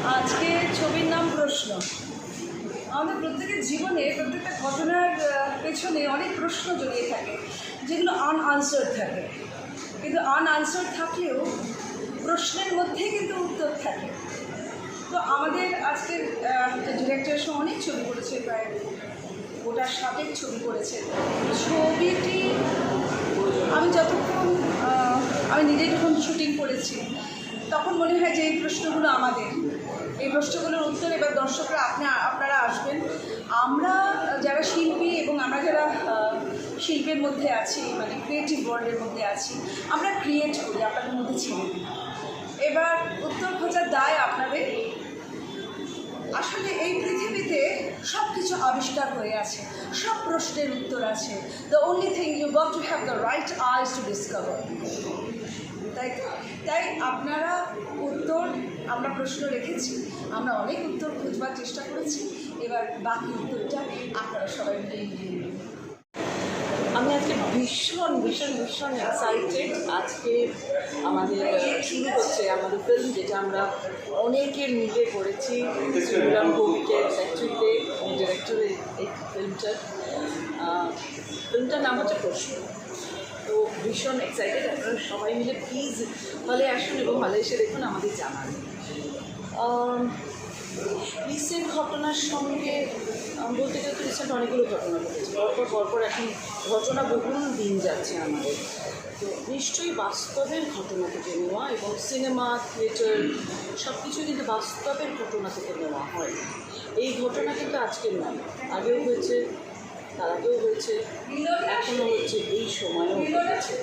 আজকে ছবির নাম প্রশ্ন। আমাদের প্রত্যেকের জীবনে প্রত্যেকটা ঘটনার পেছনে অনেক প্রশ্ন জড়িয়ে থাকে, যেগুলো আনআনসার্ড থাকে। কিন্তু আনআনসার্ড থাকলেও প্রশ্নের মধ্যেই কিন্তু উত্তর থাকে। তো আমাদের আজকের ডিরেক্টরের সঙ্গে অনেক ছবি করেছে, প্রায় গোটা ষাটের ছবি করেছে। ছবিটি আমি যতক্ষণ আমি নিজে যখন শুটিং করেছি, তখন মনে হয় যে এই প্রশ্নগুলো আমাদের। এই প্রশ্নগুলোর উত্তর এবার দর্শকরা আপনি, আপনারা আসবেন। আমরা যারা শিল্পী এবং আমরা যারা শিল্পের মধ্যে আছি মানে ক্রিয়েটিভ ওয়ার্ল্ডের মধ্যে আছি, আমরা ক্রিয়েট করি, আপনাদের মধ্যে দিই এবার উত্তর খোঁজার দায় আপনাদের। আসলে এই পৃথিবীতে সব কিছু আবিষ্কার হয়ে আছে, সব প্রশ্নের উত্তর আছে। The only thing you got to have the right eyes to discover তাই? তাই আপনারা উত্তর আমরা প্রশ্ন রেখেছি, আমরা অনেক উত্তর খুঁজবার চেষ্টা করেছি, এবার বাকি উত্তরটা আপনারা সবাই মিলে আমি আজকে ভীষণ ভীষণ ভীষণ এক্সাইটেড আজকে আমাদের শুরু হচ্ছে আমাদের ফিল্ম যেটা আমরা অনেকের মিলে করেছি। শ্রীরাম ভৌমিকের ফ্যাক্টরিতে ডিরেক্টরের এই ফিল্মটার ফিল্মটার নাম হচ্ছে প্রশ্ন। তো ভীষণ এক্সাইটেড আপনারা সবাই মিলে প্লিজ হলে আসুন এবং হলে এসে দেখুন, আমাদের জানান। রিসেন্ট ঘটনার সঙ্গে বলতে গেলে তো রিসেন্ট অনেকগুলো ঘটনা ঘটেছে। পরপর পরপর এখন ঘটনা বহুল দিন যাচ্ছে আমাদের। তো নিশ্চয়ই বাস্তবের ঘটনা থেকে নেওয়া এবং সিনেমা থিয়েটার সব কিছু কিন্তু বাস্তবের ঘটনা থেকে নেওয়া হয়। এই ঘটনা কিন্তু আজকের নয়, আগেও হয়েছে তার আগেও হয়েছে এখনও হচ্ছে এই সময়ও হয়েছে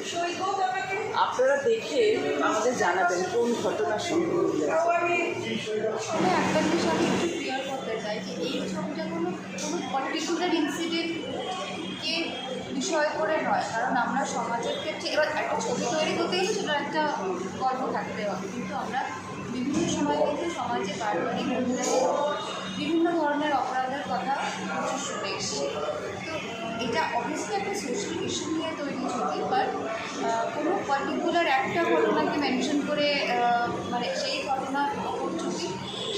আপনারা দেখে আমাদের জানাবেন কোন আছে। তবে একটা জিনিস আমি করতে চাই যে এই ছবিটা কোনো কোনো পার্টিকুলার ইনসিডেন্টকে বিষয় করে নয়, কারণ আমরা সমাজের ক্ষেত্রে এবার একটা ছবি তৈরি করতে গেলে সেটা একটা গল্প থাকতে হবে কিন্তু আমরা বিভিন্ন সময় কিন্তু সমাজে পারিবারিক বিভিন্ন ধরনের অপরাধের কথা প্রচুর শুনে এসেছি এটা অবশ্যই একটা সোশ্যাল ইস্যু নিয়ে তৈরি ছবি বাট কোনো পার্টিকুলার একটা ঘটনাকে মেনশন করে মানে সেই ওপর ছবি,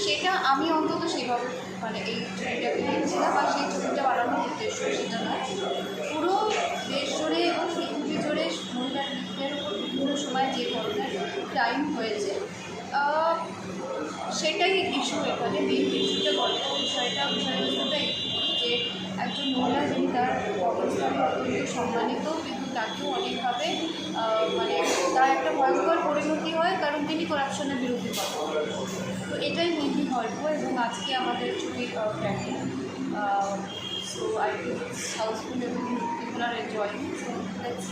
সেটা আমি অন্তত সেইভাবে মানে এই ছবিটাকে নিয়েছিলাম বা সেই ছবিটা বানানোর উদ্দেশ্য সেটা নয়। পুরো দেশ জুড়ে এবং পৃথিবী জুড়ে মহিলার লিঙ্গের উপর বিভিন্ন সময় যে ধরনের ক্রাইম হয়েছে সেটাই ইস্যু এখানে মেন ইস্যুটা গল্প বিষয়টা বিষয়বস্তুটাই যে একজন মহিলা যিনি তার অবস্থানে অত্যন্ত সম্মানিত, কিন্তু তাকেও অনেকভাবে মানে তার একটা ভয়ঙ্কর পরিণতি হয়, কারণ তিনি করাপশনের বিরুদ্ধে কথা। তো এটাই মেনলি গল্প এবং আজকে আমাদের ছবির practice so I think house full এবং people are enjoying so let's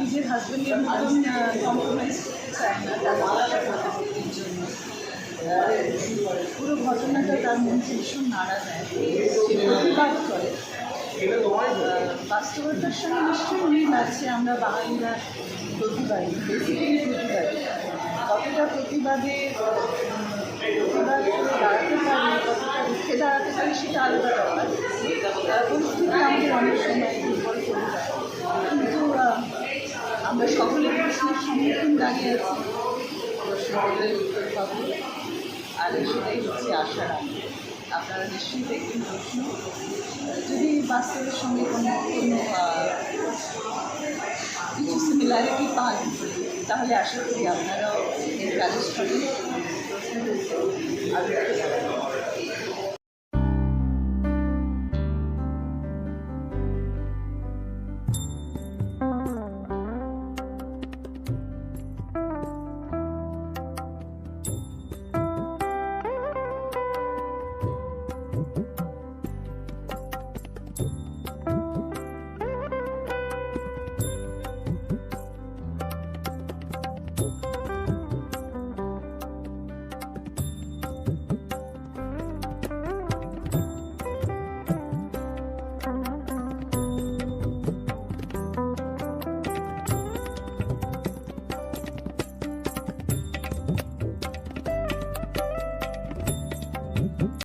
নিজের হাজব্যান্ডের মতন কম্প্রোমাইজ পুরো ঘটনাটা তার মনকে ভীষণ নাড়া দেয় প্রতিবাদ করে বাস্তবতার সঙ্গে নিশ্চয়ই মিল আছে আমরা বাঙালিরা প্রতিবাদী বেসিক্যালি প্রতিবাদী কতটা প্রতিবাদে প্রতিবাদ করে দাঁড়াতে পারি কতটা রুখে দাঁড়াতে পারি সেটা আলাদা ব্যাপার পরিস্থিতি আমাদের অনেক সময় দুর্বল করে কিন্তু আমরা সকলে প্রশ্নের সম্মুখীন দাঁড়িয়ে আছি। করলে উত্তর পাবো। আর সেটাই হচ্ছে আশা রাখি আপনারা নিশ্চয়ই দেখবেন প্রশ্ন। যদি বাস্তবের সঙ্গে কোনো কোনো কিছু সিমিলারিটি পান, তাহলে আশা করি আপনারাও এর কাজের সঙ্গে আরও Bye.